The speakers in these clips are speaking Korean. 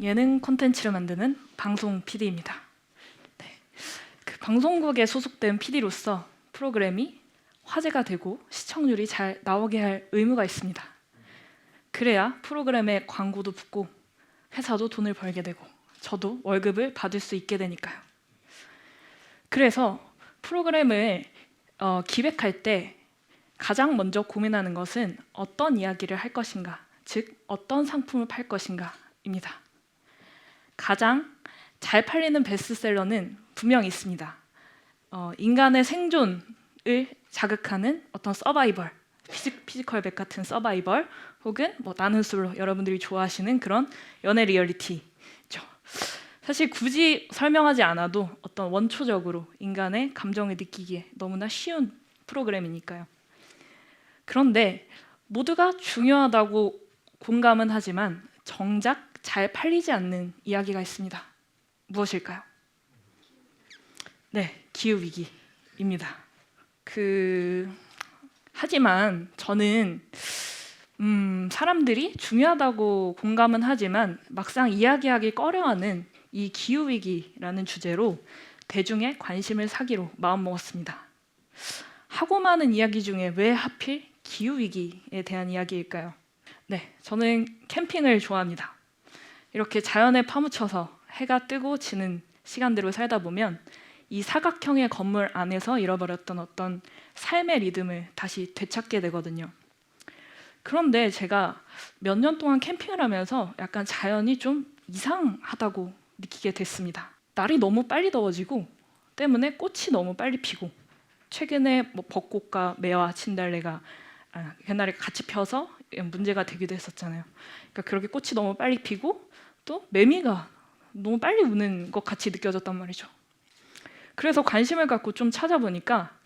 예능 콘텐츠를 만드는 방송 PD입니다. 네. 그 방송국에 소속된 PD로서 프로그램이 화제가 되고 시청률이 잘 나오게 할 의무가 있습니다. 그래야 프로그램에 광고도 붙고 회사도 돈을 벌게 되고 저도 월급을 받을 수 있게 되니까요. 그래서 프로그램을 어, 기획할 때 가장 먼저 고민하는 것은 어떤 이야기를 할 것인가, 즉 어떤 상품을 팔 것인가입니다. 가장 잘 팔리는 베스트셀러는 분명히 있습니다. 어, 인간의 생존을 자극하는 어떤 서바이벌, 피지, 피지컬백 같은 서바이벌, 혹은 뭐 나는 솔로 여러분들이 좋아하시는 그런 연애 리얼리티죠. 사실 굳이 설명하지 않아도 어떤 원초적으로 인간의 감정을 느끼기에 너무나 쉬운 프로그램이니까요. 그런데 모두가 중요하다고 공감은 하지만 정작 잘 팔리지 않는 이야기가 있습니다. 무엇일까요? 네, 기후 위기입니다. 그 하지만 저는 음, 사람들이 중요하다고 공감은 하지만 막상 이야기하기 꺼려하는 이 기후 위기라는 주제로 대중의 관심을 사기로 마음먹었습니다. 하고 많은 이야기 중에 왜 하필 기후 위기에 대한 이야기일까요? 네, 저는 캠핑을 좋아합니다. 이렇게 자연에 파묻혀서 해가 뜨고 지는 시간대로 살다 보면 이 사각형의 건물 안에서 잃어버렸던 어떤 삶의 리듬을 다시 되찾게 되거든요. 그런데 제가 몇 년 동안 캠핑을 하면서 약간 자연이 좀 이상하다고 느끼게 됐습니다. 날이 너무 빨리 더워지고 때문에 꽃이 너무 빨리 피고 최근에 뭐 벚꽃과 매화, 진달래가 아, 옛날에 같이 펴서 문제가 되기도 했었잖아요. 그러니까 그렇게 꽃이 너무 빨리 피고 또 매미가 너무 빨리 우는 것 같이 느껴졌단 말이죠. 그래서 관심을 갖고 좀 찾아보니까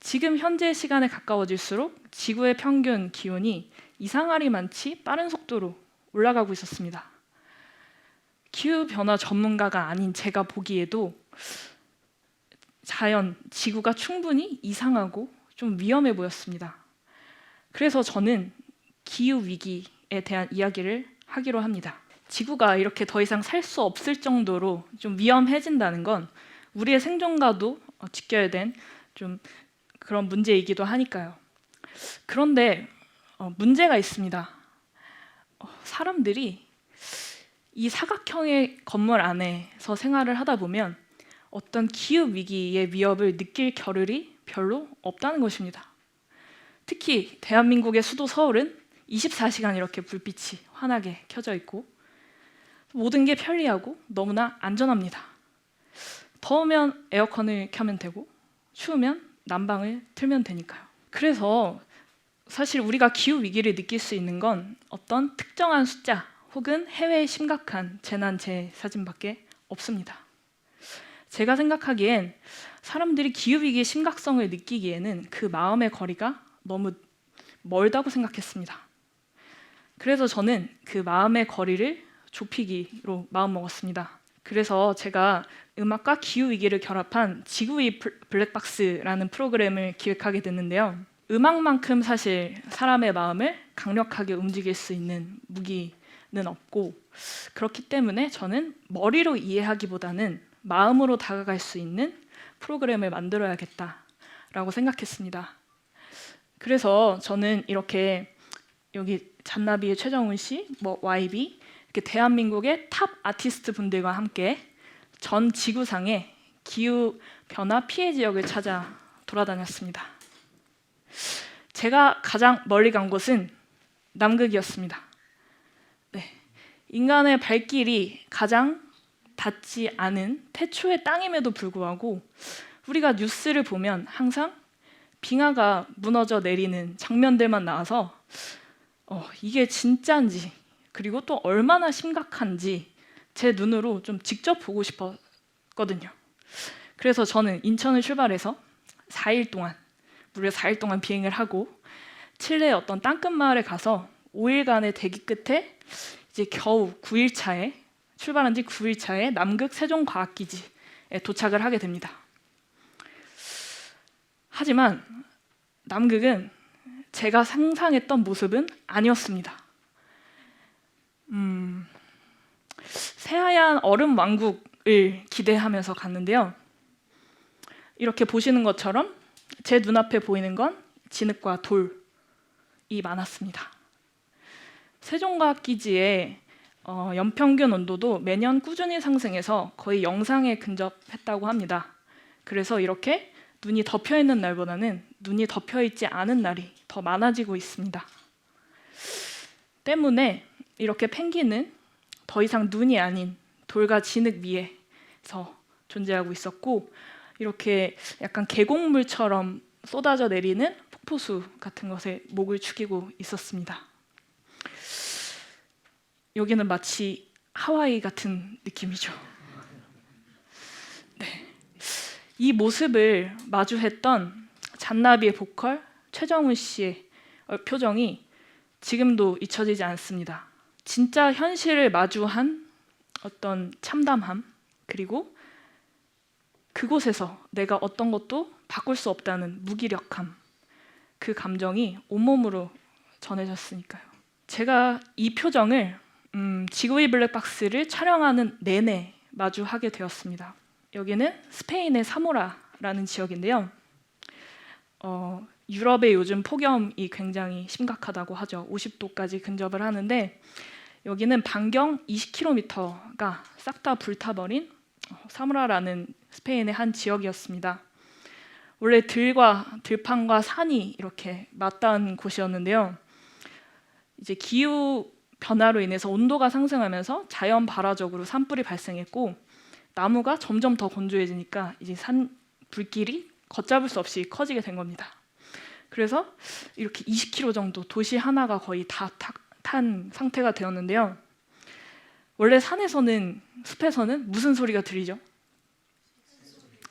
지금 현재 시간에 가까워질수록 지구의 평균 기온이 이상하리 많지 빠른 속도로 올라가고 있었습니다. 기후 변화 전문가가 아닌 제가 보기에도 자연, 지구가 충분히 이상하고 좀 위험해 보였습니다. 그래서 저는 기후 위기에 대한 이야기를 하기로 합니다. 지구가 이렇게 더 이상 살 수 없을 정도로 좀 위험해진다는 건 우리의 생존과도 어, 지켜야 된 좀 그런 문제이기도 하니까요. 그런데 어, 문제가 있습니다. 어, 사람들이 이 사각형의 건물 안에서 생활을 하다 보면 어떤 기후 위기의 위협을 느낄 겨를이 별로 없다는 것입니다. 특히 대한민국의 수도 서울은 24시간 이렇게 불빛이 환하게 켜져 있고 모든 게 편리하고 너무나 안전합니다. 더우면 에어컨을 켜면 되고 추우면 난방을 틀면 되니까요. 그래서 사실 우리가 기후 위기를 느낄 수 있는 건 어떤 특정한 숫자 혹은 해외의 심각한 재난 재 사진밖에 없습니다. 제가 생각하기엔 사람들이 기후 위기의 심각성을 느끼기에는 그 마음의 거리가 너무 멀다고 생각했습니다. 그래서 저는 그 마음의 거리를 좁히기로 마음먹었습니다. 그래서 제가 음악과 기후 위기를 결합한 지구의 블랙박스라는 프로그램을 기획하게 됐는데요. 음악만큼 사실 사람의 마음을 강력하게 움직일 수 있는 무기는 없고 그렇기 때문에 저는 머리로 이해하기보다는 마음으로 다가갈 수 있는 프로그램을 만들어야겠다라고 생각했습니다. 그래서 저는 이렇게 여기 잔나비의 최정훈 씨, 뭐 YB 이렇게 대한민국의 탑 아티스트 분들과 함께 전 지구상의 기후 변화 피해 지역을 찾아 돌아다녔습니다. 제가 가장 멀리 간 곳은 남극이었습니다. 네. 인간의 발길이 가장 닿지 않은 태초의 땅임에도 불구하고 우리가 뉴스를 보면 항상 빙하가 무너져 내리는 장면들만 나와서 어, 이게 진짜인지 그리고 또 얼마나 심각한지 제 눈으로 좀 직접 보고 싶었거든요. 그래서 저는 인천을 출발해서 4일 동안 무려 4일 동안 비행을 하고 칠레의 어떤 땅끝 마을에 가서 5일간의 대기 끝에 이제 겨우 9일 차에 출발한 지 9일 차에 남극 세종과학기지에 도착을 하게 됩니다. 하지만 남극은 제가 상상했던 모습은 아니었습니다. 음, 새하얀 얼음 왕국을 기대하면서 갔는데요. 이렇게 보시는 것처럼 제 눈앞에 보이는 건 진흙과 돌이 많았습니다. 세종과학 기지의 어, 연평균 온도도 매년 꾸준히 상승해서 거의 영상에 근접했다고 합니다. 그래서 이렇게 눈이 덮여 있는 날보다는 눈이 덮여 있지 않은 날이 더 많아지고 있습니다. 때문에 이렇게 펭귄은 더 이상 눈이 아닌 돌과 진흙 위에서 존재하고 있었고 이렇게 약간 계곡물처럼 쏟아져 내리는 폭포수 같은 것에 목을 축이고 있었습니다. 여기는 마치 하와이 같은 느낌이죠. 네. 이 모습을 마주했던 잔나비의 보컬 최정훈 씨의 어, 표정이 지금도 잊혀지지 않습니다. 진짜 현실을 마주한 어떤 참담함 그리고 그곳에서 내가 어떤 것도 바꿀 수 없다는 무기력함 그 감정이 온몸으로 전해졌으니까요. 제가 이 표정을 음, 지구의 블랙박스를 촬영하는 내내 마주하게 되었습니다. 여기는 스페인의 사모라라는 지역인데요. 어, 유럽의 요즘 폭염이 굉장히 심각하다고 하죠. 50도까지 근접을 하는데 여기는 반경 20km가 싹 다 불타버린 어, 사무라라는 스페인의 한 지역이었습니다. 원래 들과 들판과 산이 이렇게 맞닿은 곳이었는데요. 이제 기후 변화로 인해서 온도가 상승하면서 자연 발화적으로 산불이 발생했고 나무가 점점 더 건조해지니까 이제 산 불길이 걷잡을 수 없이 커지게 된 겁니다. 그래서 이렇게 20km 정도 도시 하나가 거의 다 탄 상태가 되었는데요. 원래 산에서는 숲에서는 무슨 소리가 들리죠?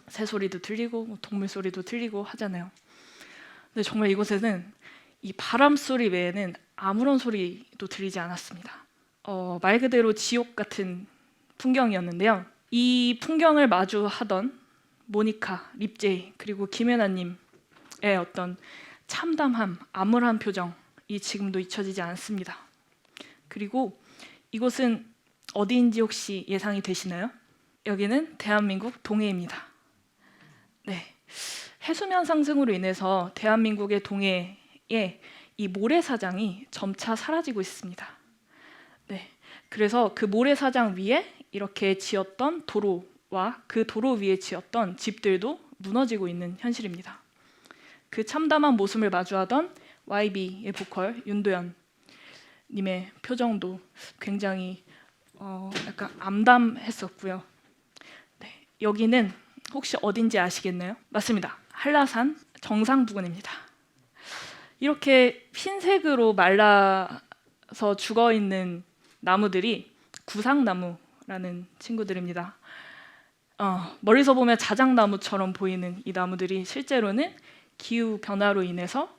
새 소리도 들리고 뭐 동물 소리도 들리고 하잖아요. 근데 정말 이곳에는 이 바람 소리 외에는 아무런 소리도 들리지 않았습니다. 어, 말 그대로 지옥 같은 풍경이었는데요. 이 풍경을 마주하던 모니카, 립제이 그리고 김연아님의 어떤 참담함, 암울한 표정 이 지금도 잊혀지지 않습니다. 그리고 이곳은 어디인지 혹시 예상이 되시나요? 여기는 대한민국 동해입니다. 네. 해수면 상승으로 인해서 대한민국의 동해에 이 모래사장이 점차 사라지고 있습니다. 네. 그래서 그 모래사장 위에 이렇게 지었던 도로와 그 도로 위에 지었던 집들도 무너지고 있는 현실입니다. 그 참담한 모습을 마주하던 YB의 보컬 윤도현 님의 표정도 굉장히 어, 약간 암담했었고요. 네, 여기는 혹시 어딘지 아시겠나요? 맞습니다. 한라산 정상 부근입니다. 이렇게 흰색으로 말라서 죽어 있는 나무들이 구상나무라는 친구들입니다. 어, 멀리서 보면 자작나무처럼 보이는 이 나무들이 실제로는 기후 변화로 인해서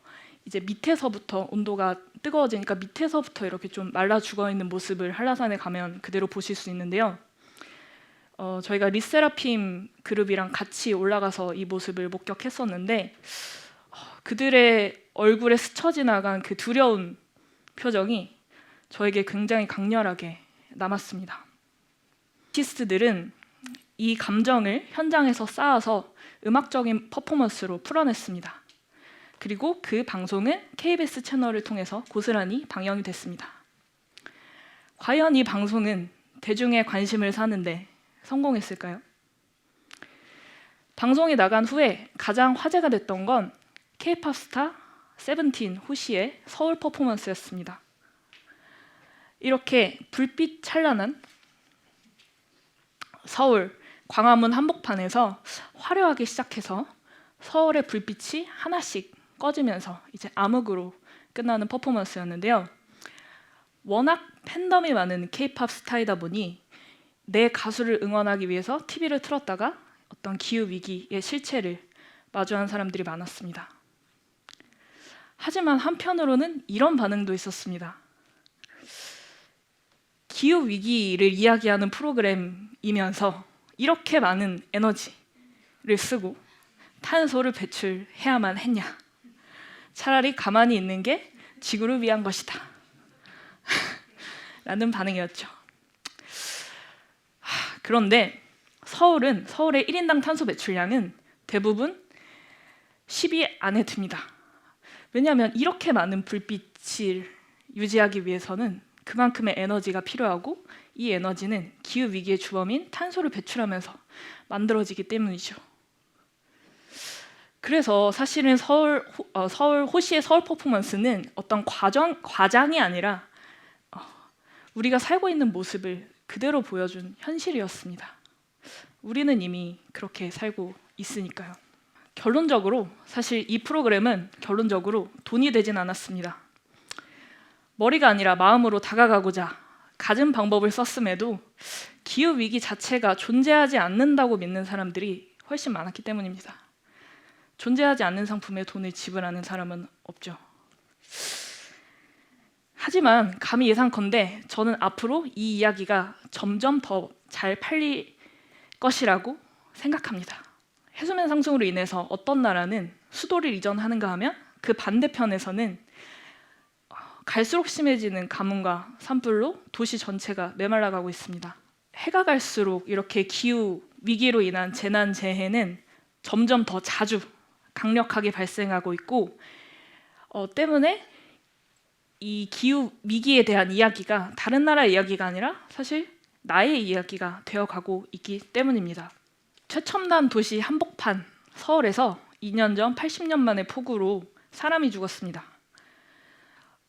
이제 밑에서부터 온도가 뜨거워지니까 밑에서부터 이렇게 좀 말라 죽어 있는 모습을 한라산에 가면 그대로 보실 수 있는데요. 어, 저희가 리세라핌 그룹이랑 같이 올라가서 이 모습을 목격했었는데 어, 그들의 얼굴에 스쳐 지나간 그 두려운 표정이 저에게 굉장히 강렬하게 남았습니다. 아티스트들은 이 감정을 현장에서 쌓아서 음악적인 퍼포먼스로 풀어냈습니다. 그리고 그 방송은 KBS 채널을 통해서 고스란히 방영이 됐습니다. 과연 이 방송은 대중의 관심을 사는데 성공했을까요? 방송이 나간 후에 가장 화제가 됐던 건 K-팝 스타 세븐틴 호시의 서울 퍼포먼스였습니다. 이렇게 불빛 찬란한 서울 광화문 한복판에서 화려하게 시작해서 서울의 불빛이 하나씩 꺼지면서 이제 암흑으로 끝나는 퍼포먼스였는데요. 워낙 팬덤이 많은 K-팝 스타이다 보니 내 가수를 응원하기 위해서 TV를 틀었다가 어떤 기후 위기의 실체를 마주한 사람들이 많았습니다. 하지만 한편으로는 이런 반응도 있었습니다. 기후 위기를 이야기하는 프로그램이면서 이렇게 많은 에너지를 쓰고 탄소를 배출해야만 했냐? 차라리 가만히 있는 게 지구를 위한 것이다. 라는 반응이었죠. 그런데 서울은 서울의 1인당 탄소 배출량은 대부분 10위 안에 듭니다. 왜냐하면 이렇게 많은 불빛을 유지하기 위해서는 그만큼의 에너지가 필요하고 이 에너지는 기후 위기의 주범인 탄소를 배출하면서 만들어지기 때문이죠. 그래서 사실은 서울 호, 어, 서울 호시의 서울 퍼포먼스는 어떤 과정 과장이 아니라 어, 우리가 살고 있는 모습을 그대로 보여준 현실이었습니다. 우리는 이미 그렇게 살고 있으니까요. 결론적으로 사실 이 프로그램은 결론적으로 돈이 되진 않았습니다. 머리가 아니라 마음으로 다가가고자 갖은 방법을 썼음에도 기후 위기 자체가 존재하지 않는다고 믿는 사람들이 훨씬 많았기 때문입니다. 존재하지 않는 상품에 돈을 지불하는 사람은 없죠. 하지만 감히 예상컨대 저는 앞으로 이 이야기가 점점 더 잘 팔릴 것이라고 생각합니다. 해수면 상승으로 인해서 어떤 나라는 수도를 이전하는가 하면 그 반대편에서는 어, 갈수록 심해지는 가뭄과 산불로 도시 전체가 메말라가고 있습니다. 해가 갈수록 이렇게 기후 위기로 인한 재난 재해는 점점 더 자주 강력하게 발생하고 있고 어, 때문에 이 기후 위기에 대한 이야기가 다른 나라의 이야기가 아니라 사실 나의 이야기가 되어가고 있기 때문입니다. 최첨단 도시 한복판 서울에서 2년 전 80년 만에 폭우로 사람이 죽었습니다.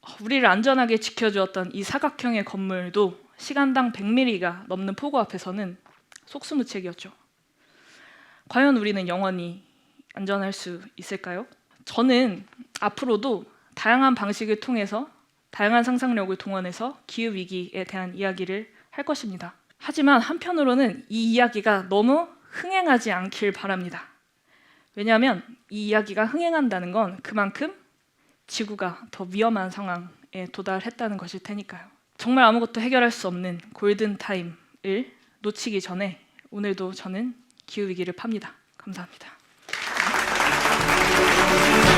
어, 우리를 안전하게 지켜주었던 이 사각형의 건물도 시간당 100mm가 넘는 폭우 앞에서는 속수무책이었죠. 과연 우리는 영원히 안전할 수 있을까요? 저는 앞으로도 다양한 방식을 통해서 다양한 상상력을 동원해서 기후 위기에 대한 이야기를 할 것입니다. 하지만 한편으로는 이 이야기가 너무 흥행하지 않길 바랍니다. 왜냐하면 이 이야기가 흥행한다는 건 그만큼 지구가 더 위험한 상황에 도달했다는 것일 테니까요. 정말 아무것도 해결할 수 없는 골든 타임을 놓치기 전에 오늘도 저는 기후 위기를 팝니다. 감사합니다. Thank you.